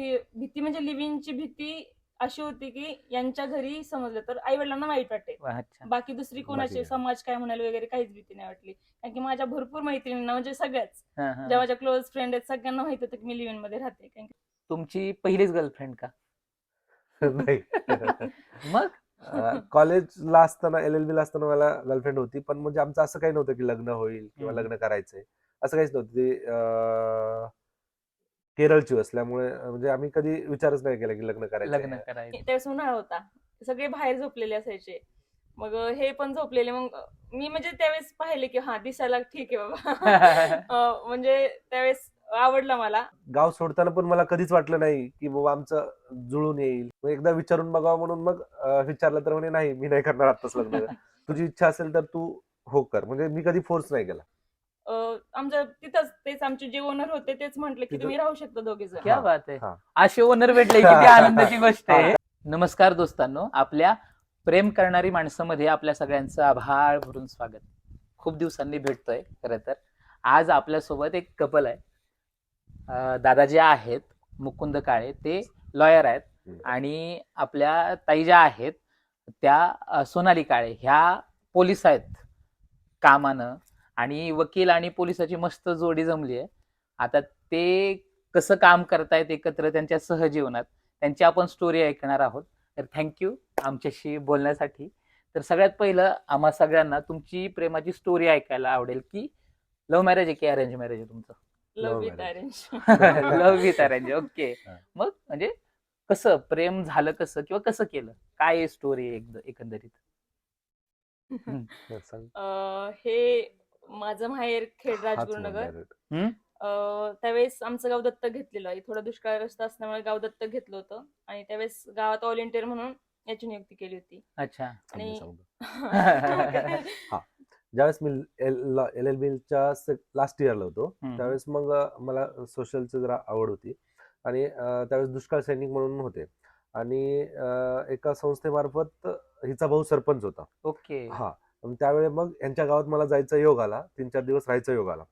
भी- भीती म्हणजे लिव्हिंगची भीती अशी होती की यांच्या घरी समजलं तर आई वडिलांना वाईट वाटेल अच्छा. बाकी दुसरी कोणाची. समाज काय म्हणाल वगैरे काहीच भीती नाही वाटली. कारण की माझ्या भरपूर मैत्रिणींना म्हणजे सगळ्याच हा, हा. ज्या माझ्या क्लोज फ्रेंड आहेत सगळ्यांना माहीत होतं की मी लिव्हिंगमध्ये राहते. कारण की तुमची पहिलीच गर्लफ्रेंड का? नाही. मग? कॉलेजला असताना एल एल बी ला असताना मला गर्लफ्रेंड होती. पण म्हणजे आमचं असं काही नव्हतं की लग्न होईल किंवा हम्म. लग्न करायचंय. असं काहीच नव्हतं. ते अं, केरळची असल्यामुळे म्हणजे आम्ही कधी विचारच नाही केला की लग्न करायचं लग्न करायचं त्यावेळेस उन्हाळा होता. सगळे बाहेर झोपलेले असायचे. मग हे पण झोपलेले. मग मी म्हणजे त्यावेळेस पाहिले की हा दिसायला ठीक आहे बाबा. अं, म्हणजे त्यावेळेस आवडला मला. गाव सोडताना पण मला कधीच वाटलं नाही की बाबा आमचं जुळून येईल. मग एकदा विचारून बघावं म्हणून मग अं, विचारलं तर म्हणे नाही मी नाही करणार आताच लग्न. तुझी इच्छा असेल तर तू हो कर. म्हणजे मी कधी फोर्स नाही केला. आमच्या तिथंच तेच आमचे जे ओनर होते तेच म्हटले की तुम्ही राहू शकता दोघे जण. क्या बात आहे. असे ओनर भेटले किती आनंदाची गोष्ट आहे. नमस्कार दोस्तांनो आपल्या प्रेम करणारी माणसामध्ये आपल्या सगळ्यांचं आभाळ भरून स्वागत. खूप दिवसांनी भेटतोय खरं तर. आज आपल्यासोबत एक कपल आहे. दादा जे आहेत मुकुंद काळे. ते लॉयर आहेत. आणि आपल्या ताई ज्या आहेत त्या सोनाली काळे. ह्या पोलीस आहेत कामानं. आणि वकील आणि पोलिसाची मस्त जोडी जमली आहे. आता ते कसं काम करतायत एकत्र त्यांच्या सहजीवनात त्यांची आपण स्टोरी ऐकणार आहोत. तर थँक्यू आमच्याशी बोलण्यासाठी. तर सगळ्यात पहिलं आम्हा सगळ्यांना तुमची प्रेमाची स्टोरी ऐकायला आवडेल की लव्ह मॅरेज आहे की अरेंज मॅरेज आहे तुमचं? Love with. Arrange love with arrange okay हा. मग म्हणजे कसं प्रेम झालं कसं किंवा कसं केलं? काय स्टोरी एकंदरीत? हे माझं माहेर खेड राजगुरुनगर. अं, त्यावेळेस आमचं गाव दत्तक घेतलेलं आहे. थोडा दुष्काळग्रस्त असल्यामुळे गाव दत्तक घेतलं होतं. आणि त्यावेळेस गावात व्हॉलेंटियर म्हणून याची नियुक्ती केली होती. अच्छा. आणि. ज्यावेळेस मी एल एल बीच्या लास्ट इयरला होतो हम्म. त्यावेळेस मग अं, मला सोशलची जरा आवड होती. आणि अं, त्यावेळेस दुष्काळ सैनिक म्हणून होते. आणि अं, एका संस्थेमार्फत हिचा भाऊ सरपंच होता. ओके. हा. त्यावेळी मग यांच्या गावात मला जायचा योग आला. तीन चार दिवस राहायचा योग आला.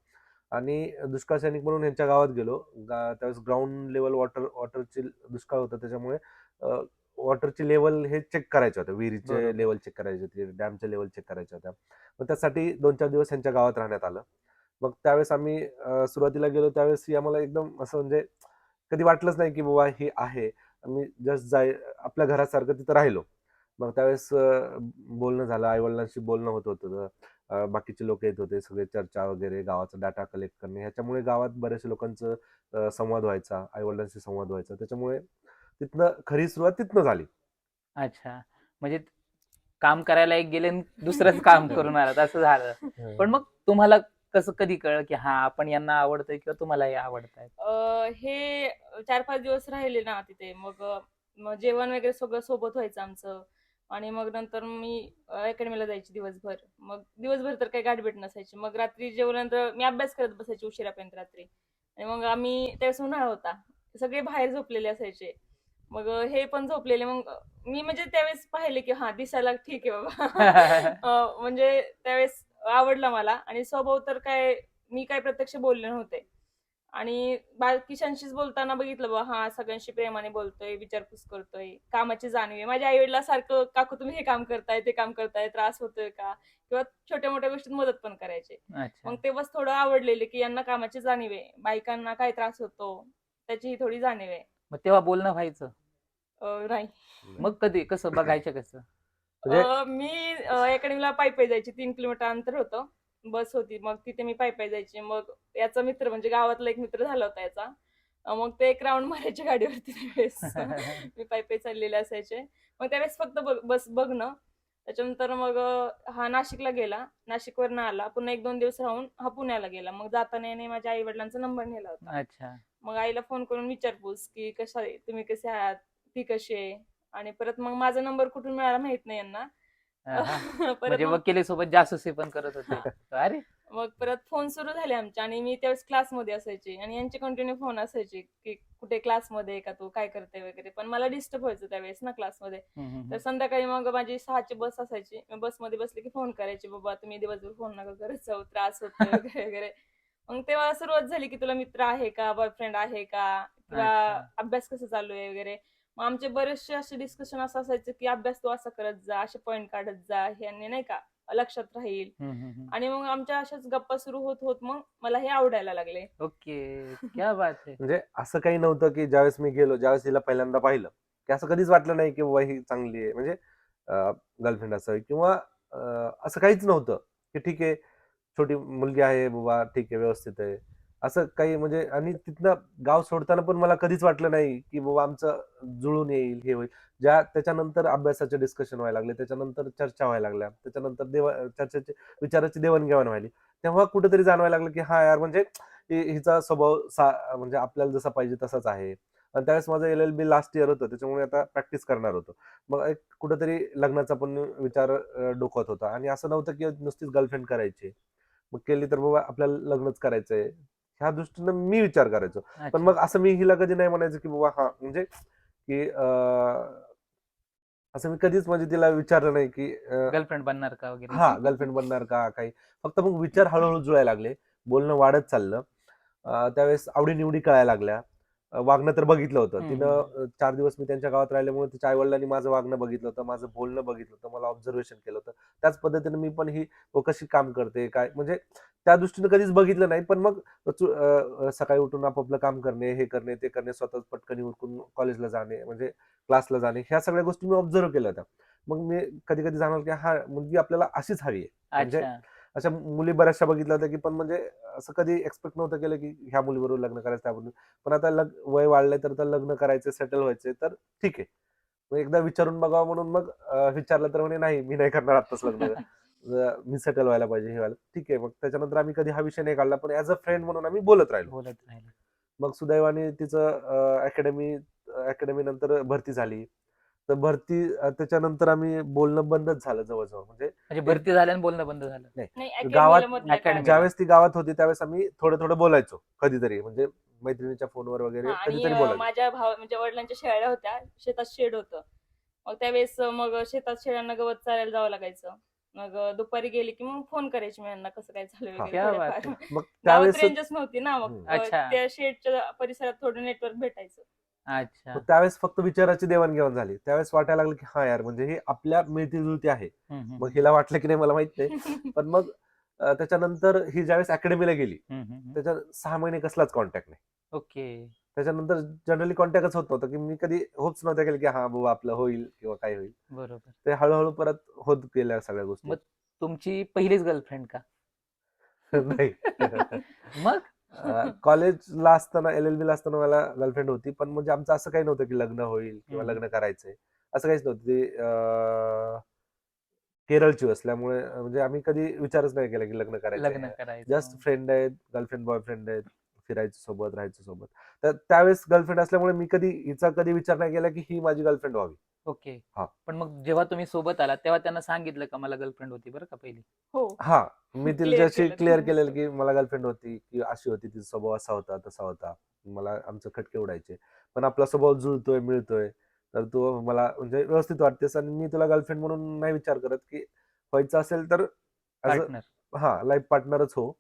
आणि दुष्काळ सैनिक म्हणून यांच्या गावात गेलो. गा- त्यावेळेस ग्राउंड लेवल वॉटर वॉटरची दुष्काळ होता. त्याच्यामुळे वॉटरची लेवल हे चेक करायचे होते विहिरीचे. लेवल चेक करायचे होते. डॅमचे लेवल चेक करायचे होत्या. मग त्यासाठी दोन चार दिवस यांच्या गावात राहण्यात आलं. मग त्यावेळेस आम्ही सुरुवातीला गेलो. त्यावेळेस ही आम्हाला एकदम असं म्हणजे कधी वाटलंच नाही की बाबा हे आहे. आम्ही जस्ट जाय आपल्या घरासारखं तिथं राहिलो. मग त्यावेळेस बोलणं झालं आई वडिलांशी बोलणं होत होतं. बाकीचे लोक येत होते सगळे चर्चा वगैरे गावाचा डाटा कलेक्ट करणे ह्याच्यामुळे गावात बऱ्याचशा लोकांचं संवाद व्हायचा आई वडिलांशी संवाद व्हायचा. त्याच्यामुळे तिथनं खरी सुरुवात तिथनं झाली. अच्छा. म्हणजे काम करायला एक गेले आणि दुसरंच काम करून आलात असं झालं. पण मग तुम्हाला कसं कधी कळलं की हा आपण यांना आवडतंय किंवा तुम्हाला हे आवडत हे चार पाच दिवस राहिले ना तिथे. मग जेवण वगैरे सगळं सोबत व्हायचं आमचं. आणि मग नंतर मी अकॅडमीला जायची दिवसभर. मग दिवसभर तर काही गाठभेट नसायची. मग रात्री जेवल्यानंतर मी अभ्यास करत बसायची उशिरापर्यंत रात्री. आणि मग आम्ही त्यावेळेस उन्हाळा होता. सगळे बाहेर झोपलेले असायचे. मग हे पण झोपलेले. मग मी म्हणजे त्यावेळेस पाहिले की हा दिसायला ठीक आहे बाबा. म्हणजे त्यावेळेस आवडला मला. आणि स्वभाव तर काय मी काय प्रत्यक्ष बोलले नव्हते. आणि बाकीशांशीच बोलताना बघितलं बा हा सगळ्यांशी प्रेमाने बोलतोय विचारपूस करतोय कामाची जाणीव आहे. माझ्या आई सारखं काकू तुम्ही हे काम करताय ते काम करताय त्रास होतोय का? किंवा छोट्या मोठ्या गोष्टीत मदत पण करायचे. मग तेव्हाच थोडं आवडलेले की यांना कामाची जाणीव आहे. बायकांना काय त्रास होतो त्याची ही थोडी जाणीव आहे. मग तेव्हा बोलणं व्हायचं? नाही. मग कधी? कसं? बघायचं कसं? मी अकॅडमीला पायी पायी जायची. तीन किलोमीटर अंतर होतं. बस होती. मग तिथे मी पायी पायी जायची. मग याचा मित्र म्हणजे गावातला एक मित्र झाला होता याचा. मग ते एक राऊंड मारायच्या गाडीवरती त्यावेळेस. मी पायी पायी चाललेले असायचे. मग त्यावेळेस फक्त बस बघणं. त्याच्यानंतर मग हा नाशिकला गेला. नाशिकवरनं आला. पुन्हा एक दोन दिवस राहून हा पुण्याला गेला. मग जाताना याने माझ्या आई वडिलांचा नंबर नेला होता. अच्छा. मग आईला फोन करून विचारपूस की कशा तुम्ही कसे आहात? ती कशी आहे? आणि परत मग माझा नंबर कुठून मिळाला माहीत नाही यांना. हा. परत म्हणजे मग- वकिलीसोबत जासूसी पण करत होते. अरे. मग परत फोन सुरू झाले आमचे आणि मी त्यावेळेस क्लासमध्ये असायचे आणि यांचे कंटिन्यू फोन असायचे की कुठे क्लासमध्ये का तू काय करते वगैरे. पण मला डिस्टर्ब व्हायचं त्यावेळेस ना क्लासमध्ये. हम्म, हम्म, तर संध्याकाळी मग माझी सहाची बस असायची. मी बसमध्ये बसले की फोन करायचे बाबा तुम्ही दिवसभर फोन नका करत जाऊ त्रास होतो वगैरे वगैरे. मग तेव्हा सुरुवात झाली की तुला मित्र आहे का? बॉयफ्रेंड आहे का? किंवा अच्छा. अभ्यास कसं चालू आहे वगैरे? मग आमचे बरेचसे असे डिस्कशन असं असायचं की अभ्यास तू असा करत जा असे पॉईंट काढत जा ह्याने नाही का लक्षात राहील. आणि मग आमच्या अशाच गप्पा सुरू होत होत मग मला हे आवडायला लागले. ओके क्या बात आहे म्हणजे असं काही नव्हतं की ज्यावेळेस मी गेलो ज्यावेळेस हिला पहिल्यांदा पाहिलं की असं कधीच वाटलं नाही की बाबा ही चांगली आहे. म्हणजे गर्लफ्रेंड असावी किंवा असं काहीच नव्हतं की ठीक आहे छोटी मुलगी आहे बाबा ठीक आहे व्यवस्थित आहे. असं काही म्हणजे आणि तिथनं गाव सोडताना पण मला कधीच वाटलं नाही की बाबा आमचं जुळून येईल हे होईल. ज्या त्याच्यानंतर अभ्यासाचे डिस्कशन व्हायला लागले त्याच्यानंतर चर्चा व्हायला लागल्या त्याच्यानंतर देवा चर्चेचे विचाराची देवाणघेवाण व्हायली. तेव्हा कुठेतरी जाणवायला लागलं की हा यार म्हणजे हिचा स्वभाव सा म्हणजे आपल्याला जसा पाहिजे तसाच आहे. आणि त्यावेळेस माझं L L B last year होतं त्याच्यामुळे आता प्रॅक्टिस करणार होतो. मग एक कुठेतरी लग्नाचा पण विचार डोकत होता. आणि असं नव्हतं की नुसतीच गर्लफ्रेंड करायची. मग केली तर बाबा आपल्याला लग्नच करायचंय. ह्या दृष्टीनं मी विचार करायचो. पण. मग असं मी हिला कधी नाही म्हणायचं की बाबा हा म्हणजे की असं मी कधीच म्हणजे तिला विचारलं नाही की गर्लफ्रेंड बनणार का वगैरे? हा गर्लफ्रेंड बनणार का काही. फक्त मग विचार हळूहळू जुळायला लागले. बोलणं वाढत चाललं. त्यावेळेस आवडीनिवडी कळायला लागल्या. वागणं तर बघितलं होतं. तिनं चार दिवस मी त्यांच्या गावात राहिल्यामुळे तिच्या आई वडिलांनी माझं वागणं बघितलं होतं माझं बोलणं बघितलं होतं मला ऑब्झर्वेशन केलं होतं. त्याच पद्धतीने मी पण ही व कशी काम करते काय म्हणजे त्या दृष्टीने कधीच बघितलं नाही. पण मग सकाळी उठून आपापलं काम करणे हे करणे ते करणे स्वतःच पटकन उठून कॉलेजला जाणे म्हणजे क्लासला जाणे ह्या सगळ्या गोष्टी मी ऑब्झर्व केल्या होत्या. मग मी कधी कधी जाणवलं की हा मुलगी आपल्याला अशीच हवी आहे. म्हणजे अशा मुली बऱ्याचशा बघितल्या होत्या की पण म्हणजे असं कधी एक्सपेक्ट नव्हतं केलं की ह्या मुलीबरोबर लग्न करायचं त्याबरोबर पण आता लग वय वाढलंय तर लग्न करायचं सेटल व्हायचंय तर ठीक आहे. मग एकदा विचारून बघावं म्हणून मग विचारलं तर म्हणे नाही मी नाही करणार आत्ताच लग्न मी सेटल व्हायला पाहिजे हे व्हायला. ठीक आहे मग त्याच्यानंतर आम्ही कधी हा विषय नाही काढला पण ऍज अ फ्रेंड म्हणून आम्ही बोलत राहिलो. बोलत राहिलं. मग सुदैवाने तिचं अकॅडमी अकॅडमी नंतर भरती झाली. तर भरती त्याच्यानंतर आम्ही बोलणं बंदच झालं जवळजवळ. म्हणजे म्हणजे भरती झाल्यानं बोलणं बंद झालं. नाही. गावात-. ज्यावेळेस ती गावात होती त्यावेळेस आम्ही थोडं थोडं बोलायचो कधीतरी. म्हणजे मैत्रिणीच्या फोनवर वगैरे कधीतरी बोलायचो. माझ्या भाव म्हणजे वडिलांच्या शेळ्या होत्या शेतात शेड होतं. मग त्यावेळेस मग शेतात शेळ्यांना गवत चालायला जावं लागायचं. मग दुपारी गेली की मग फोन करायची मी यांना कसं काय हा. त्यावेळेस रेंजच नव्हती ना मग. त्या शेडच्या परिसरात थोडं नेटवर्क भेटायचं. अच्छा. मग त्यावेळेस फक्त विचाराची देवाणघेवाण झाली. त्यावेळेस वाटायला लागलं की हा यार म्हणजे ही आपल्या मिळती जुळती आहे. हम्म, मग हिला वाटलं की नाही मला माहीत नाही. पण मग अं, त्याच्यानंतर ही ज्यावेळेस अकॅडमीला गेली हम्म, हम्म, हम्म. त्याच्या सहा महिने कसलाच कॉन्टॅक्ट नाही. ओके. त्याच्यानंतर जनरली कॉन्टॅक्टच होत नव्हतं की मी कधी होप्स नव्हत्या केले की हा बाबा आपलं होईल किंवा काय होईल. बरोबर. ते हळूहळू परत होत गेल्या सगळ्या गोष्टी. मग- तुमची पहिलीच गर्लफ्रेंड का? नाही. मग? कॉलेजला असताना एल एल ला असताना मला गर्लफ्रेंड होती पण म्हणजे आमचं असं काही नव्हतं की लग्न होईल किंवा. लग्न करायचंय. असं काहीच नव्हतं. ते केरळची असल्यामुळे म्हणजे आम्ही कधी विचारच नाही केला की लग्न करायचं. जस्ट फ्रेंड आहेत गर्लफ्रेंड बॉयफ्रेंड आहेत फिरायचं सोबत राहायचं सोबत. तर त्यावेळेस गर्लफ्रेंड असल्यामुळे मी कधी हिचा कधी विचार नाही केला की ही माझी गर्लफ्रेंड व्हावी. ओके. हा. पण मग जेव्हा तुम्ही सोबत आला तेव्हा त्यांना सांगितलं का मला गर्लफ्रेंड होती बरं का पहिली? हो. हा. मी Clear तिच्याशी केलं क्लिअर तुम्ही. केलेलं की मला गर्लफ्रेंड होती की अशी होती तिचा स्वभाव असा होता तसा होता. मला आमचं खटके उडायचे पण आपला स्वभाव जुळतोय मिळतोय. तर तू मला म्हणजे व्यवस्थित वाटतेस आणि मी तुला गर्लफ्रेंड म्हणून नाही विचार करत की व्हायचं असेल तर as a- पार्टनर हा लाईफ पार्टनरच हो.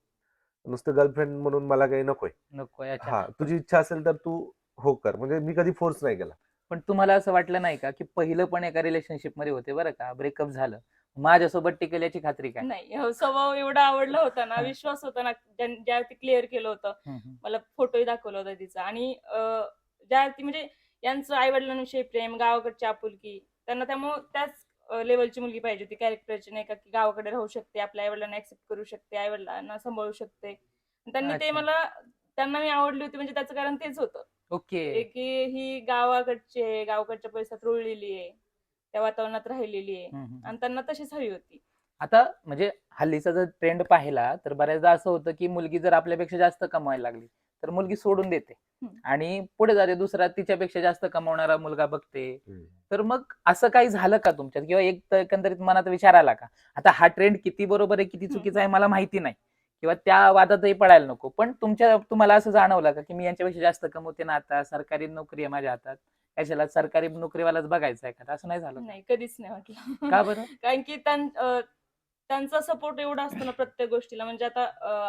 नुसतं गर्लफ्रेंड म्हणून मला काही नकोय. नको अच्छा. हा तुझी इच्छा असेल तर तू हो कर. म्हणजे मी कधी फोर्स नाही केला. पण तुम्हाला असं वाटलं नाही का की पहिलं पण एका रिलेशनशिपमध्ये होते बरं का ब्रेकअप झालं. माझ्यासोबत टिकेल याची खात्री काय? नाही हो, स्वभाव एवढा आवडला होता ना विश्वास होता ना ज्या- ज्या ती क्लिअर केलं होतं. हम्म, हम्म. मला फोटोही दाखवला होता तिचा. आणि अं, ज्या ती म्हणजे यांचं आई वडिलांविषयी प्रेम गावाकडची आपुलकी त्यांना त्यामुळे त्याच लेवलची मुलगी पाहिजे होती. कॅरेक्टरची नाही का की गावाकडे राहू शकते आपल्या आई वडिलांना ऍक्सेप्ट करू शकते आई वडिलांना सांभाळू शकते. त्यांनी ते अच्छा. मला त्यांना मी आवडली होती म्हणजे त्याचं कारण तेच होतं. ओके. की ही गावाकडची आहे गावाकडच्या परिसरात रुळलेली आहे त्या वातावरणात राहिलेली आहे. हम्म, हम्म. आणि त्यांना तशीच हवी होती. आता म्हणजे हल्लीचा जर ट्रेंड पाहिला तर बऱ्याचदा असं होतं की मुलगी जर आपल्यापेक्षा जास्त कमवायला लागली तर मुलगी सोडून देते. हम्म. आणि पुढे जाते दुसरा तिच्यापेक्षा जास्त कमवणारा मुलगा बघते. तर मग असं काही झालं का तुमच्यात? किंवा एक तर एकंदरीत मनात विचार आला का? आता हा ट्रेंड किती बरोबर आहे किती चुकीचा आहे मला माहिती नाही. किंवा त्या वादातही पडायला नको. पण तुमच्या तुम्हाला असं जाणवलं का की मी यांच्यापेक्षा जास्त कमवते ना आता? सरकारी नोकरी आहे माझ्या हातात. कशाला सरकारी नोकरीवालाच बघायचं आहे का असं नाही झालं नाही कधीच नाही वाटलं. का बरं? कारण की त्यां- त्यांचा सपोर्ट एवढा असतो ना प्रत्येक गोष्टीला. म्हणजे आता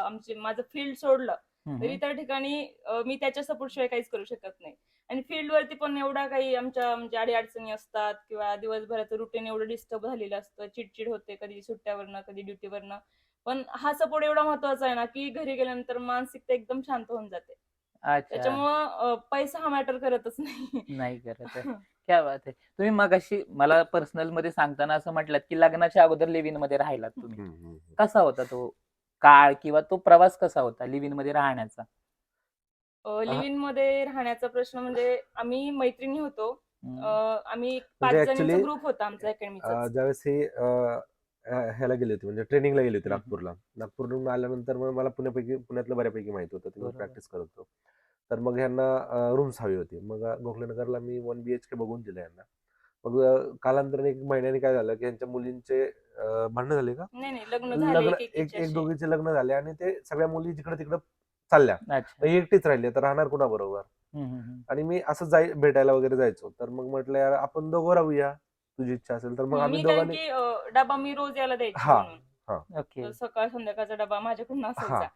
आमचे माझं फील्ड सोडलं. तर इतर ठिकाणी मी त्याच्या सपोर्ट शिवाय काहीच करू शकत नाही. आणि फील्ड वरती पण एवढा काही आमच्या म्हणजे अडी अडचणी असतात किंवा दिवसभराचं रुटीन एवढं डिस्टर्ब झालेलं असतं. चिडचिड होते कधी सुट्ट्यावरनं कधी ड्युटीवरनं पण हा सपोर्ट एवढा महत्त्वाचा आहे ना की घरी गेल्यानंतर मानसिकता एकदम शांत होऊन जाते. अच्छा. त्याच्यामुळं पैसा हा मॅटर करतच नाही. नाही करत आहे. क्या बात आहे. तुम्ही मग अशी मला पर्सनलमध्ये सांगताना असं म्हटलात की लग्नाच्या अगोदर लिव्हिनमध्ये राहिलात तुम्ही. हम्म, हम्म, हम्म. कसा होता तो काळ किंवा तो प्रवास कसा होता लिव्हिनमध्ये राहण्याचा? लिव्ह इनमध्ये राहण्याचा प्रश्न म्हणजे आम्ही मैत्रिणी होतो. हम्म. अं, आम्ही पाच म्हणजे जणांचा actually, ग्रुप होता आमचा अं, अकॅडमीचा ज्यावेळेस ही ह्याला गेली होती म्हणजे ट्रेनिंगला गेली होती. नागपूरला. नागपूरहून आल्यानंतर मग मला पुण्यापैकी पुण्यातलं बऱ्यापैकी माहीत होतं बरोबर. मी प्रॅक्टिस करत होतो. तर मग ह्यांना रूम्स हवी होती. मग अं, गोखलेनगरला मी वन बी एच के बघून दिलं यांना मग अं, कालांतराने एक महिन्याने काय झालं की यांच्या मुलींचे अं, भांडणं झाले का? नाही नाही लग्न झाले लग्न एक एक. दोघीचे लग्न झाले आणि ते सगळ्या मुली जिकडे तिकडे चालल्या. अच्छा. ही एकटीच राहिली तर राहणार कुणाबरोबर? हम्म, हम्म, हम्म. आणि मी असं जाई भेटायला वगैरे जायचो. तर मग म्हटलं यार आपण दोघं राहूया. तुझी इच्छा असेल तर मग मी आम्ही कारण दोघांनी की अं, डबा मी रोज याला द्यायची हा. म्हणून. ओके तर सकाळ संध्याकाळचा डबा माझ्याकडून. असायचा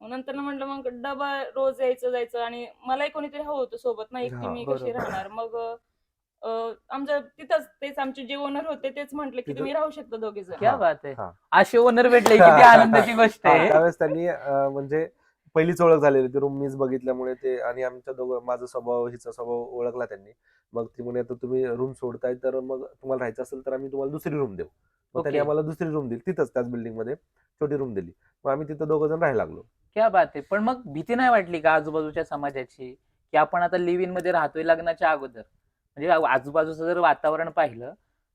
मग नंतर म्हटलं मग डबा रोज यायचं जायचं आणि मलाही कोणीतरी हवं होतं सोबत ना एकटी हा, मी कशी बरोबर. राहणार मग अं, आमच्या तिथंच तेच आमचे जे ओनर होते तेच म्हटले की तिथं- तुम्ही राहू शकता दोघे जण क्या बात आहे हा. असे ओनर भेटले किती आनंदाची गोष्ट हा, आहे त्यावेळेस त्यांनी अं, म्हणजे पहिलीच ओळख झालेली ती रूम मीच बघितल्यामुळे ते आणि आमच्या दोघं माझा स्वभाव हिचा स्वभाव ओळखला त्यांनी. मग ती म्हणे आता तुम्ही रूम सोडताय तर मग तुम्हाला राहायचं असेल तर आम्ही तुम्हाला दुसरी रूम देऊ. मग त्यांनी. आम्हाला दुसरी रूम दिली. तिथंच त्याच बिल्डिंगमध्ये छोटी रूम दिली. मग आम्ही तिथं दोघं जण राहायला लागलो. क्या बात आहे. पण मग भीती नाही वाटली का आजूबाजूच्या समाजाची? की आपण आता लिव्ह इनमध्ये राहतोय लग्नाच्या अगोदर. म्हणजे आजूबाजूचं जर वातावरण पाहिलं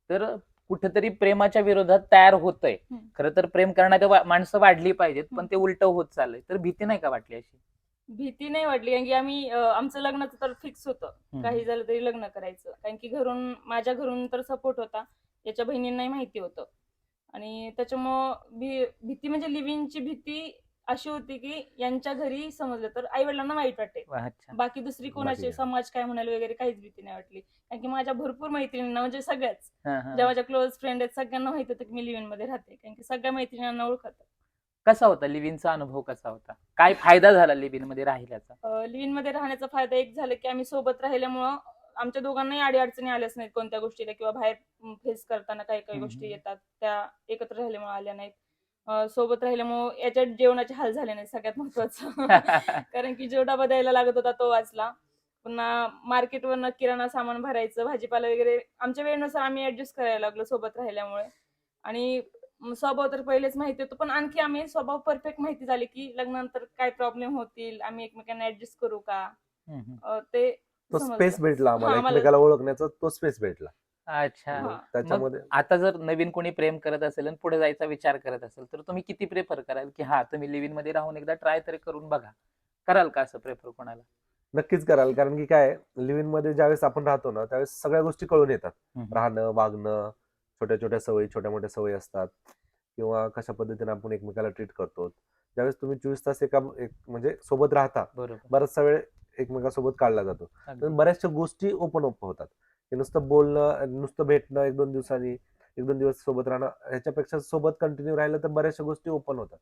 तर कुठेतरी प्रेमाच्या विरोधात तयार होतंय. खरं तर प्रेम करणारी वा- माणसं वाढली पाहिजेत पण ते उलट होत चाललंय. तर भीती नाही का वाटली अशी? भीती नाही वाटली. कारण की आम्ही आमचं लग्नाचं तर फिक्स होतं. काही झालं तरी लग्न करायचं. कारण की घरून माझ्या घरून तर सपोर्ट होता. याच्या बहिणींनाही माहिती होतं. आणि त्याच्यामुळं भी भीती म्हणजे लिव्हिंगची भीती अशी होती की यांच्या घरी समजलं तर आई वडिलांना वाईट वाटेल वा, अच्छा. बाकी दुसरी कोणाची. समाज काय म्हणाल वगैरे काहीच भीती नाही वाटली. कारण की माझ्या भरपूर मैत्रिणींना म्हणजे सगळ्याच. हा, हा. ज्या माझ्या क्लोज फ्रेंड आहेत सगळ्यांना माहीत होतं की मी लिव्हिंगमध्ये राहते. कारण की सगळ्या मैत्रिणींना ओळखत. कसा होता लिव्हिनचा अनुभव कसा होता? काय फायदा झाला लिव्हिनमध्ये राहिल्याचा? लिव्हिंगमध्ये राहण्याचा फायदा एक झाला की आम्ही सोबत राहिल्यामुळं आमच्या दोघांनाही अडी अडचणी आल्याच नाहीत कोणत्या गोष्टीला किंवा बाहेर फेस करताना काही काही हम्म. गोष्टी येतात. त्या एकत्र राहिल्यामुळे आल्या नाहीत. सोबत राहिल्यामुळं याच्यात जेवणाचे हाल झाले नाहीत सगळ्यात महत्वाचं. कारण की जो डबा द्यायला लागत होता तो वाचला. पुन्हा मार्केटवरनं किराणा सामान भरायचं भाजीपाला वगैरे आमच्या वेळेनुसार आम्ही ऍडजस्ट करायला लागलो सोबत राहिल्यामुळे. आणि स्वभाव तर पहिलेच माहिती होतं पण आणखी आम्ही स्वभाव परफेक्ट माहिती झाली की लग्नानंतर काय प्रॉब्लेम होतील आम्ही एकमेकांना ऍडजस्ट करू का? ते तो. स्पेस भेटला आम्हाला. आम्हाला- एकमेकाला ओळखण्याचा तो स्पेस भेटला. अच्छा. मग त्याच्यामध्ये आता जर नवीन कोणी प्रेम करत असेल आणि पुढे जायचा विचार करत असेल तर तुम्ही किती प्रेफर कराल? की हा तुम्ही लिव्हिनमध्ये राहून एकदा ट्राय तरी करून बघा. कराल का असं प्रेफर कोणाला? नक्कीच कराल. कारण की काय लिव्हिंगमध्ये ज्यावेळेस आपण राहतो ना त्यावेळेस सगळ्या गोष्टी कळून येतात. हम्म. राहणं वागणं छोट्या छोट्या सवयी छोट्या मोठ्या सवयी असतात किंवा कशा पद्धतीने आपण एकमेकाला ट्रीट करतो. ज्यावेळेस तुम्ही चोवीस तास एका एक म्हणजे सोबत राहता बरोबर. बराचसा वेळ एकमेकासोबत काढला जातो. अगदी. तर बऱ्याचशा गोष्टी ओपन अप होतात. की नुसतं बोलणं नुसतं भेटणं एक दोन दिवसांनी एक दोन दिवस सोबत राहणं ह्याच्यापेक्षा सोबत कंटिन्यू राहिलं तर बऱ्याचशा गोष्टी ओपन होतात.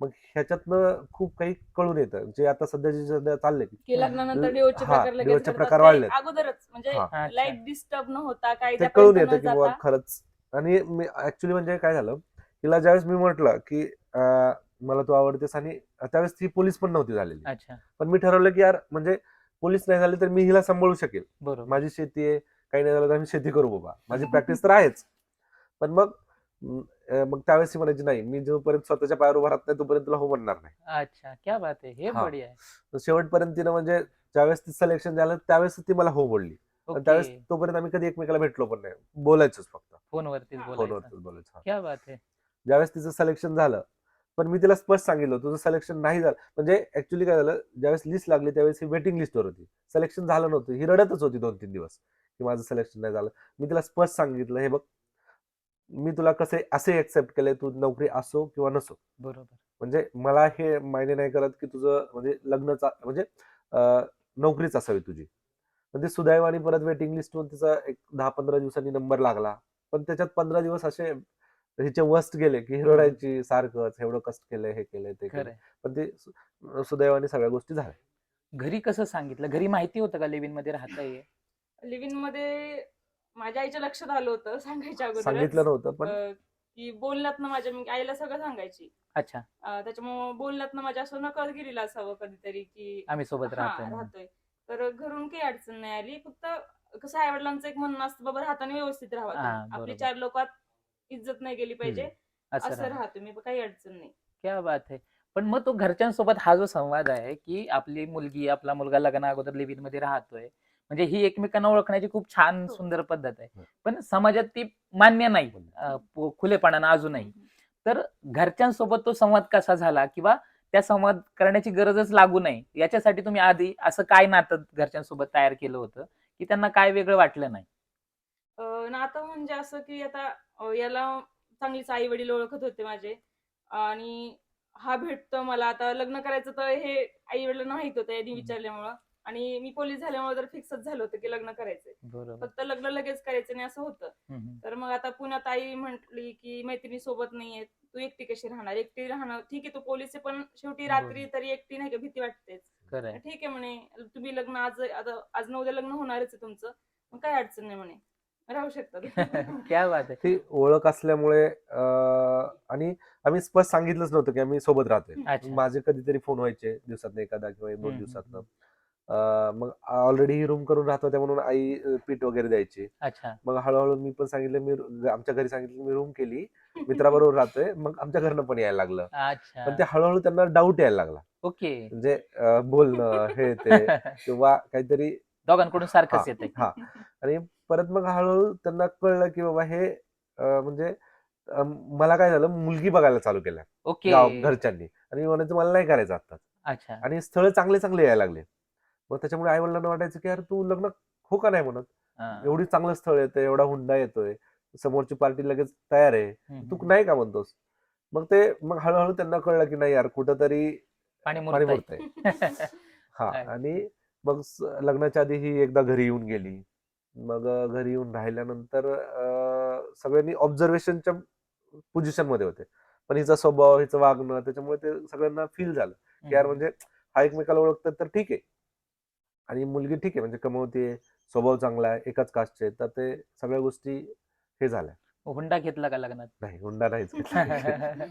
मग ह्याच्यातनं खूप काही कळून येतं. जे आता सध्या चाललंय. की लग्नानंतर ल- डिओचे हा, प्रकार लगेच वाढलेत. अगोदरच म्हणजे. अच्छा. लाईफ डिस्टर्ब न होता ते कळून येतं की बाबा खरंच. आणि मी ऍक्च्युली म्हणजे काय झालं तिला ज्यावेळेस मी म्हटलं की मला तू आवडतेस आणि त्यावेळेस ती पोलीस पण नव्हती झालेली. पण मी ठरवलं की यार म्हणजे पोलीस नाही झाले तर मी हिला सांभाळू शकेल. बरोबर. माझी शेती आहे काही नाही झालं तर आम्ही शेती करू बाबा. माझी प्रॅक्टिस तर आहेच. पण मग मग त्यावेळेस म्हणायची नाही मी जोपर्यंत स्वतःच्या पायावर उभा राहत नाही तोपर्यंत तुला हो म्हणणार नाही. अच्छा क्या बात आहे. हे हा. बढिया आहे. शेवटपर्यंत तिनं म्हणजे ज्यावेळेस ती सिलेक्शन झालं त्यावेळेस ती मला हो बोलली. त्यावेळेस तोपर्यंत आम्ही कधी एकमेकाला भेटलो पण नाही. बोलायचंच फक्त. फोनवरतीच. बोलायचं. फोनवरतीच बोलायचं क्या बात आहे. ज्यावेळेस तिचं सिलेक्शन झालं पण मी तिला स्पष्ट सांगितलं तुझं सिलेक्शन नाही झालं. म्हणजे ऍक्च्युली काय झालं ज्यावेळेस लिस्ट लागली त्यावेळेस ही वेटिंग लिस्टवर होती. सिलेक्शन झालं नव्हतं. ही रडतच होती दोन तीन दिवस. की माझं सिलेक्शन नाही झालं. मी तिला स्पष्ट सांगितलं हे बघ मी तुला कसे असे ऍक्सेप्ट केले तू नोकरी असो किंवा नसो. बरोबर. म्हणजे मला हे मायने नाही करत की तुझं म्हणजे लग्नचा म्हणजे नोकरीच असावी तुझी. पण ते सुदैवाने परत वेटिंग लिस्टवर तिचा एक दहा पंधरा दिवसांनी नंबर लागला. पण त्याच्यात पंधरा दिवस असे हिचे वस्ट गेले की रडायची सारखंच एवढं कष्ट केलंय हे केलंय ते खरंय. पण ते सुदैवाने सगळ्या गोष्टी झाल्या. घरी कसं सांगितलं? घरी माहिती होतं का लिव्हिनमध्ये राहताय? लिव्हिनमध्ये माझ्या आईच्या लक्षात आलं होतं सांगायच्या अगोदर सांगितलं नव्हतं पण की बोलण्यात ना माझ्या मी आईला सगळं सांगायची. अच्छा. अं, त्याच्यामुळे बोलण्यात ना माझ्या असं नकळत गेलेलं असावं कधीतरी की आम्ही सोबत हा, राहतोय म्हणून. राहतोय. तर घरून काही अडचण नाही आली. फक्त कसं आई वडिलांचं एक म्हणणं असतं बाबा राहताना व्यवस्थित राहावं हा, तुम्ही. आपली. चार लोकात इज्जत नाही गेली पाहिजे. असं असं राहा. राहा तुम्ही काही अडचण नाही. क्या बात आहे पण मग तो घरच्यांसोबत हा जो संवाद आहे की आपली मुलगी आपला मुलगा लग्ना अगोदर लिव्हिनमध्ये राहतोय म्हणजे ही एकमेकांना ओळखण्याची खूप छान हो. सुंदर पद्धत आहे. हो. पण समाजात ती मान्य नाही खुलेपणानं अजूनही. तर घरच्यांसोबत तो संवाद कसा झाला किंवा त्या संवाद करण्याची गरजच लागू नये याच्यासाठी तुम्ही आधी असं काय नातं घरच्यांसोबत तयार केलं होतं की त्यांना काय वेगळं वाटलं नाही? नातं म्हणजे असं की आता याला चांगलीच आई वडील ओळखत होते माझे. आणि हा भेटतो मला. आता लग्न करायचं तर हे आई वडिलांना माहीत होतं यांनी विचारल्यामुळं. आणि मी पोलीस झाल्यामुळे तर फिक्सच झालं होतं की लग्न करायचंय. बरोबर. फक्त लग्न लगेच करायचं नाही असं होतं. हम्म. तर मग आता पुण्यात आई म्हटली की मैत्रिणी सोबत नाहीये तू एकटी कशी राहणार? एकटी राहणं ठीक आहे तू पोलीस आहे पण शेवटी रात्री तरी एकटी नाही का? भीती वाटतेच. ठीक आहे म्हणे तुम्ही लग्न आज आता आज ना उद्या लग्न होणारच आहे तुमचं. मग काय अडचण नाही म्हणे. राहू शकता तुम्ही. क्या बात आहे. ती ओळख असल्यामुळे अं, आणि आम्ही स्पष्ट सांगितलंच नव्हतं की आम्ही सोबत राहतोय. अच्छा. माझे कधीतरी फोन व्हायचे दिवसात एखादा किंवा एक दोन हम्म, दिवसात मग ऑलरेडी ही रूम करून राहत होत्या म्हणून आई अं, पीठ वगैरे द्यायची. अच्छा. मग हळूहळू मी पण सांगितलं मी रू- आमच्या घरी सांगितलं मी रूम केली. मित्राबरोबर राहतोय. मग आमच्या घरनं पण यायला लागलं. अच्छा. पण ते हळूहळू त्यांना डाऊट यायला लागला. ओके. म्हणजे अं, बोलणं हे ते किंवा काहीतरी दोघांकडून सारखंच येते हा. आणि परत मग हळूहळू त्यांना कळलं की बाबा हे अं, म्हणजे अं, मला काय झालं मुलगी बघायला चालू केल्या. ओके. गाव घरच्यांनी. आणि मी म्हणायचं मला नाही करायचं आता अच्छा. आणि स्थळ चांगले चांगले यायला लागले. मग त्याच्यामुळे आई वडिलांना वाटायचं की यार तू लग्न हो का नाही म्हणत. एवढी चांगलं स्थळ येतं एवढा हुंडा येतोय समोरची पार्टी लगेच तयार आहे. तू. नाही का म्हणतोस? मग ते मग हळूहळू त्यांना कळलं की नाही यार कुठंतरी पाणी. मुरतंय. हा? आणि मग लग्नाच्या आधी ही एकदा घरी येऊन गेली. मग घरी येऊन राहिल्यानंतर सगळ्यांनी ऑब्झर्वेशनच्या पोझिशनमध्ये होते. पण हिचा स्वभाव हिचं वागणं त्याच्यामुळे ते सगळ्यांना फील झालं. की यार म्हणजे हा एकमेकाला ओळखतात तर ठीक आहे. आणि मुलगी ठीक आहे म्हणजे कमवते स्वभाव चांगला आहे एकाच कास्टचे तर ते सगळ्या गोष्टी हे झाल्या. हुंडा घेतला का लग्नात? नाही हुंडा नाहीच घेतला.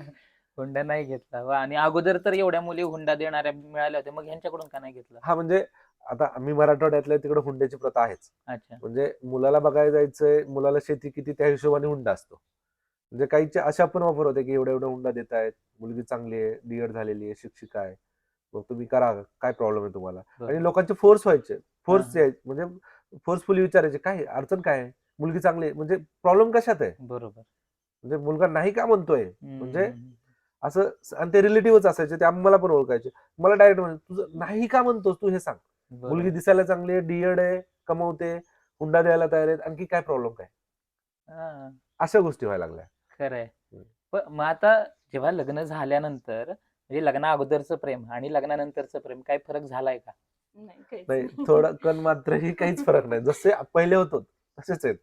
हुंडा नाही घेतला. वा आणि अगोदर तर एवढ्या मुली हुंडा देणाऱ्या मिळाल्या होत्या मग ह्यांच्याकडून का नाही घेतला? हा म्हणजे आता आम्ही मराठवाड्यातल्या तिकडे हुंड्याची प्रथा आहेच. अच्छा. म्हणजे मुलाला बघायला जायचंय मुलाला शेती किती त्या हिशोबाने हुंडा असतो. म्हणजे काहीचे अशा पण वापर होते की एवढा एवढा हुंडा देत आहेत मुलगी चांगली आहे डीएड झालेली आहे शिक्षिका आहे. मग तुम्ही करा काय प्रॉब्लेम आहे तुम्हाला. आणि लोकांचे फोर्स व्हायचे. फोर्स. म्हणजे फोर्सफुली विचारायचे काय अडचण काय आहे? मुलगी चांगली आहे. म्हणजे प्रॉब्लेम कशात आहे? बरोबर. म्हणजे मुलगा नाही का म्हणतोय? म्हणजे. असं आणि ते रिलेटिव्हच असायचे ते आम्हाला पण ओळखायचे. मला डायरेक्ट म्हणजे तुझं नाही का म्हणतोस? तू हे सांग. मुलगी दिसायला चांगली आहे डीएड आहे कमवते हुंडा द्यायला तयार आहेत आणखी काय प्रॉब्लेम काय? अशा गोष्टी व्हायला लागल्या. खरंय. पण मग आता जेव्हा लग्न झाल्यानंतर म्हणजे लग्ना अगोदरचं प्रेम आणि लग्नानंतरचं प्रेम काय फरक झालाय का? नाही काहीच नाही नाही. थोडं कण मात्रही काहीच फरक नाही. जसे पहिले होतो तसेच आहेत.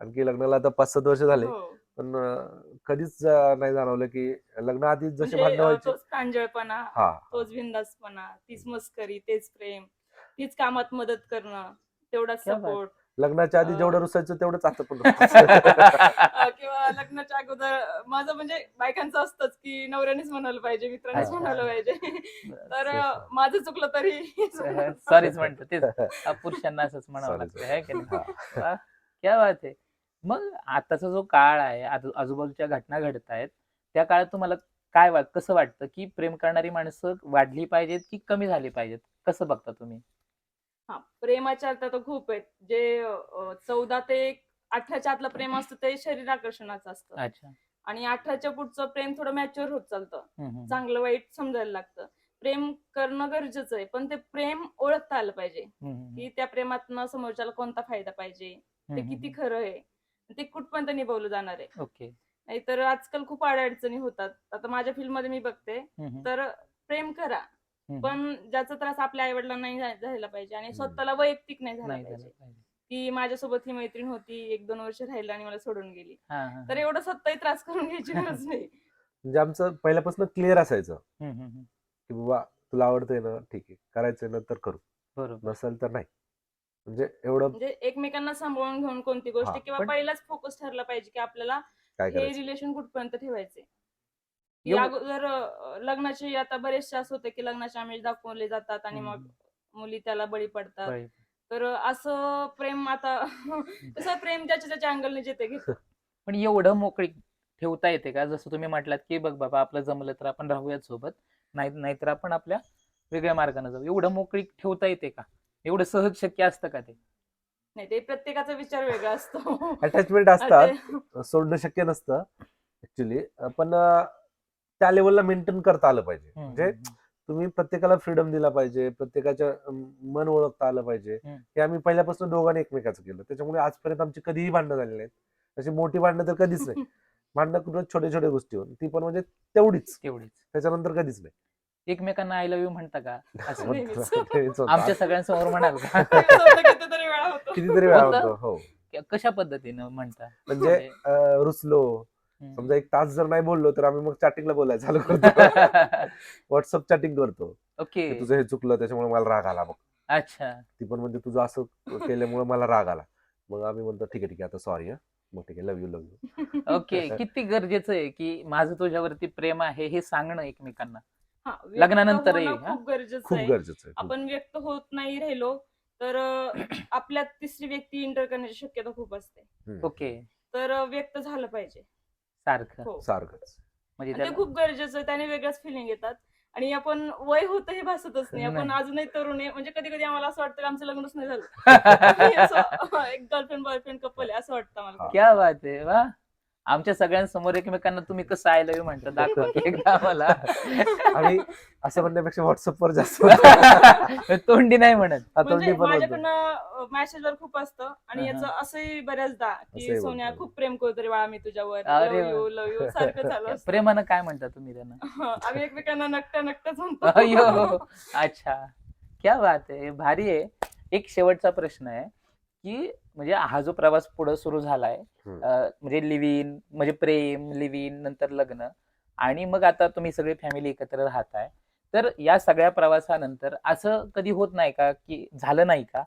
आणखी लग्नाला आता पाच सात वर्ष झाले. हो. पण अं, कधीच अं, नाही जाणवलं की लग्न आधीच जसे म्हणजे, भांडणं अं, व्हायचे. तोच प्रांजळपणा हा. तोच बिंदासपणा तीच मस्करी तेच प्रेम तीच कामात मदत करणं तेवढाच क्या बात. सपोर्ट. लग्नाच्या आधी. जेवढं रुसायचं तेवढंच आता पण. किंवा लग्नाच्या अगोदर माझं म्हणजे बायकांचं असतंच की नवऱ्यानेच म्हणायला पाहिजे मित्रांनीच अच्छा. म्हणायला पाहिजे. तर अं, माझं चुकलं तरी सॉरीच म्हणतो तेच. पुरुषांना असंच म्हणावं Sorry, लागतं है की नाही. वा, क्या बात आहे. मग आताचा जो काळ आहे आजू- आजूबाजूच्या घटना घडत आहेत त्या काळात तुम्हाला काय वाट कसं वाटतं की प्रेम करणारी माणसं वाढली पाहिजेत की कमी झाली पाहिजेत? कसं बघता तुम्ही? हा प्रेमाच्या अर्थ तर खूप आहेत. जे चौदा ते अठराच्या आतलं प्रेम असतं ते शरीर आकर्षणाचं असतं. अच्छा. आणि अठराच्या पुढचं प्रेम थोडं मॅच्युअर होत चालतं. चांगलं वाईट समजायला लागतं. प्रेम करणं गरजेचं आहे पण ते प्रेम ओळखता आलं पाहिजे. की त्या प्रेमातनं समोरच्याला कोणता फायदा पाहिजे? ते किती. खरं आहे? ते कुठपर्यंत निभावलं जाणार आहे? ओके. नाहीतर आजकाल खूप अडचणी होतात. आता माझ्या फिल्ममध्ये मी बघते. तर प्रेम करा. पण ज्याचा त्रास आपल्या आई वडिलांना नाही झाला पाहिजे आणि. स्वतःला वैयक्तिक नाही झाला नाही झालं पाहिजे. की माझ्यासोबत ही मैत्रीण होती एक दोन वर्ष राहिलं आणि मला सोडून गेली. तर एवढं सत्ताही त्रास करून घ्यायची गरज नाही. म्हणजे आमचं पहिल्यापासून क्लिअर असायचं. की बाबा तुला आवडतंय ना ठीक आहे. करायचंय ना तर करू. बरोबर. नसेल तर नाही. म्हणजे एवढं म्हणजे एकमेकांना सांभाळून घेऊन कोणती गोष्ट किंवा पहिलाच फोकस ठरला पाहिजे की आपल्याला हे रिलेशन कुठपर्यंत ठेवायचे एवढं- अगोदर लग्नाचे आता बरेचसे असं होते की लग्नाचे आमिष दाखवले जातात आणि मग मुली त्याला बळी पडतात. तर असं प्रेम आता तसं प्रेम ज्याच्या त्याच्या अँगलने जेते घेतो. पण एवढं मोकळी ठेवता येते का? जसं तुम्ही म्हटलात की बघ बाबा आपलं जमलं तर आपण राहूयात सोबत. नाही नाहीतर आपण आपल्या वेगळ्या मार्गाने जाऊ. एवढं मोकळी ठेवता येते का? एवढं सहज शक्य असतं का ते? नाही ते प्रत्येकाचा विचार वेगळा असतो. अटॅचमेंट असतात. सोडणं शक्य नसतं ऍक्च्युली पण अं, त्या लेवलला मेंटेन करता आलं पाहिजे. म्हणजे तुम्ही प्रत्येकाला फ्रीडम दिला पाहिजे प्रत्येकाच्या मन ओळखता आलं पाहिजे. हे आम्ही पहिल्यापासून दोघांनी एकमेकाचं केलं. त्याच्यामुळे आजपर्यंत आमची कधीही भांडणं झाली नाहीत. अशी मोठी भांडणं तर कधीच नाही. भांडणं कुठं छोटे छोटे गोष्टीवर ती पण म्हणजे तेवढीच. तेवढीच. त्याच्यानंतर कधीच नाही. एकमेकांना आय लव्ह यू म्हणता का? होतं. आमच्या सगळ्यांसमोर म्हणाल का? होतं कितीतरी वेळा होतो. कितीतरी वेळा होतं? होतो हो. कशा पद्धतीनं म्हणता? म्हणजे अं, रुसलो. समजा एक तास जर नाही बोललो तर आम्ही मग चॅटिंगला बोलायला चालू करतो. व्हॉट्सअप चॅटिंग करतो. ओके. की तुझं हे चुकलं त्याच्यामुळे मला राग आला मग अच्छा. ती पण म्हणजे तुझं असं केल्यामुळे मला राग आला. मग आम्ही म्हणतो ठीक आहे ठीक आहे आता सॉरी हा. मग ठीक आहे love you love you okay. किती गरजेचं आहे की माझं तुझ्यावरती प्रेम आहे हे सांगणं एकमेकांना? हा, व्यक्त लग्नानंतरही, होणं हा? खूप गरजेचं खूप आहे. गरजेचं आहे खूप. आपण व्यक्त होत नाही राहिलो तर अं, आपल्यात तिसरी व्यक्ती इंटर करण्याची शक्यता खूप असते. हम्म. ओके. तर अं, व्यक्त झालं पाहिजे. सारखं. हो. सारखंच. म्हणजे आणि ते त्याला खूप गरजेचं आहे त्याने वेगळ्याच फिलिंग येतात आणि आपण वय होत हे भासतच नाही. आपण नाही. अजूनही तरुण आहे. म्हणजे कधी कधी आम्हाला असं वाटतं की आमचं लग्नच नाही झालं. आम्ही असं, एक गर्लफ्रेंड बॉयफ्रेंड कपल आहे असं वाटतं मला क्या बात आहे. वा. आमच्या सगळ्यांसमोर एकमेकांना तुम्ही कसं आय लव्ह यू म्हणता दाखवा एकदा आम्हाला. आणि असं म्हणण्यापेक्षा व्हॉट्सअपवर जास्त तोंडी नाही म्हणत. हा, तोंडी म्हणजे पण होतं. माझ्याकडनं मेसेजवर खूप असतं आणि हा, याचं असंही बऱ्याचदा की सोन्या. खूप प्रेम करतो रे बाळा मी तुझ्यावर. अरे लव यू लव यू सारखं चालू असतं. प्रेमानं काय म्हणता तुम्ही त्यांना? आम्ही एकमेकांना नकट्या नकट्याच म्हणतो अच्छा. क्या बात आहे. भारी आहे. एक शेवटचा प्रश्न आहे की म्हणजे हा जो प्रवास पुढे सुरू झालाय. अं, म्हणजे लिव्हिन म्हणजे प्रेम लिव्हिन नंतर लग्न आणि मग आता तुम्ही सगळे फॅमिली एकत्र राहताय तर या सगळ्या प्रवासानंतर असं कधी होत नाही का की झालं नाही का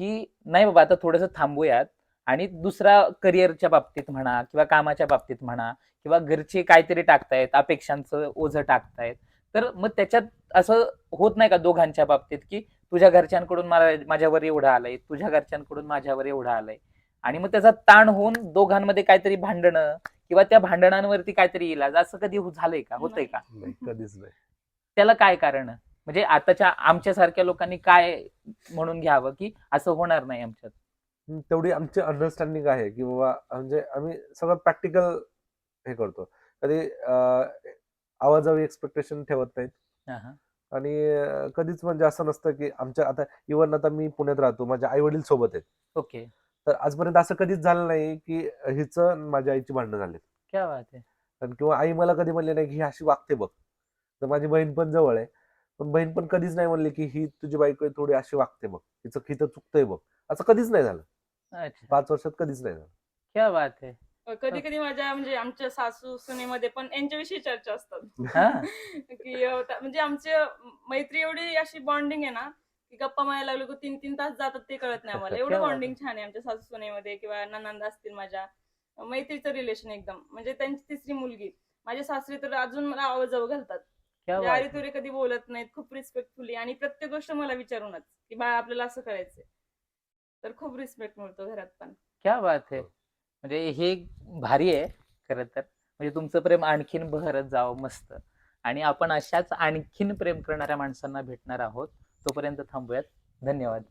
की नाही बाबा आता थोडंसं थांबूयात आणि दुसरा करिअरच्या बाबतीत म्हणा किंवा कामाच्या बाबतीत म्हणा किंवा घरचे काहीतरी टाकतायत अपेक्षांचं ओझं टाकतायत तर मग त्याच्यात असं होत नाही का दोघांच्या बाबतीत की तुझ्या घरच्यांकडून मला माझ्यावर एवढं आलंय तुझ्या घरच्यांकडून माझ्यावर एवढं आलंय. आणि मग त्याचा ताण होऊन दोघांमध्ये काहीतरी भांडणं किंवा त्या भांडणांवरती काहीतरी इलाज असं कधी हो- झालंय का? होतंय का? कधीच नाही. त्याला काय कारण? म्हणजे आताच्या आमच्यासारख्या लोकांनी काय म्हणून घ्यावं की असं होणार नाही आमच्यात? तेवढी आमची अंडरस्टँडिंग आहे की बाबा म्हणजे आम्ही सगळं प्रॅक्टिकल हे करतो. कधी आवाजावी एक्सपेक्टेशन ठेवत नाहीत. आणि कधीच म्हणजे असं नसतं की आमच्या आता इव्हन आता मी पुण्यात राहतो माझ्या आई वडील सोबत आहेत. ओके. तर आजपर्यंत असं कधीच झालं नाही की हिचं माझ्या आईची भांडणं झालीत. क्या बात आहे. आणि किंवा आई मला कधी म्हणले नाही की ही अशी वागते बघ. तर माझी बहीण पण जवळ आहे. पण बहीण पण कधीच नाही म्हणली की ही तुझी बायको थोडी अशी वागते बघ. हिचं हिचं चुकतंय बघ. असं कधीच नाही झालं. पाच वर्षात कधीच नाही झालं. क्या बात आहे. कधी कधी माझ्या म्हणजे आमच्या सासू सुनेमध्ये पण यांच्याविषयी चर्चा असतात. हा? की अं, म्हणजे आमची मैत्री एवढी अशी बॉन्डिंग आहे ना की गप्पा मारायला लागलो की तीन तीन तास जातात ते कळत नाही आम्हाला. क्या एवढं बात बॉन्डिंग छान आहे आमच्या सासू सुनेमध्ये किंवा ननंद असतील माझ्या. मैत्रीचं रिलेशन एकदम. म्हणजे त्यांची तिसरी मुलगी. माझे सासरे तर अजून मला आवाजावं घालतात. क्या म्हणजे बात. अरे. तुरे कधी बोलत नाहीत खूप रिस्पेक्टफुली आणि प्रत्येक गोष्ट मला विचारूनच की बाळा आपल्याला असं करायचंय. तर खूप रिस्पेक्ट मिळतो घरात पण. क्या बात आहे. म्हणजे हे भारी आहे खरं तर. म्हणजे तुमचं प्रेम आणखीन बहरत जावं मस्त. आणि आपण अशाच आणखीन प्रेम करणाऱ्या माणसांना भेटणार आहोत. तोपर्यंत थांबूयात. धन्यवाद.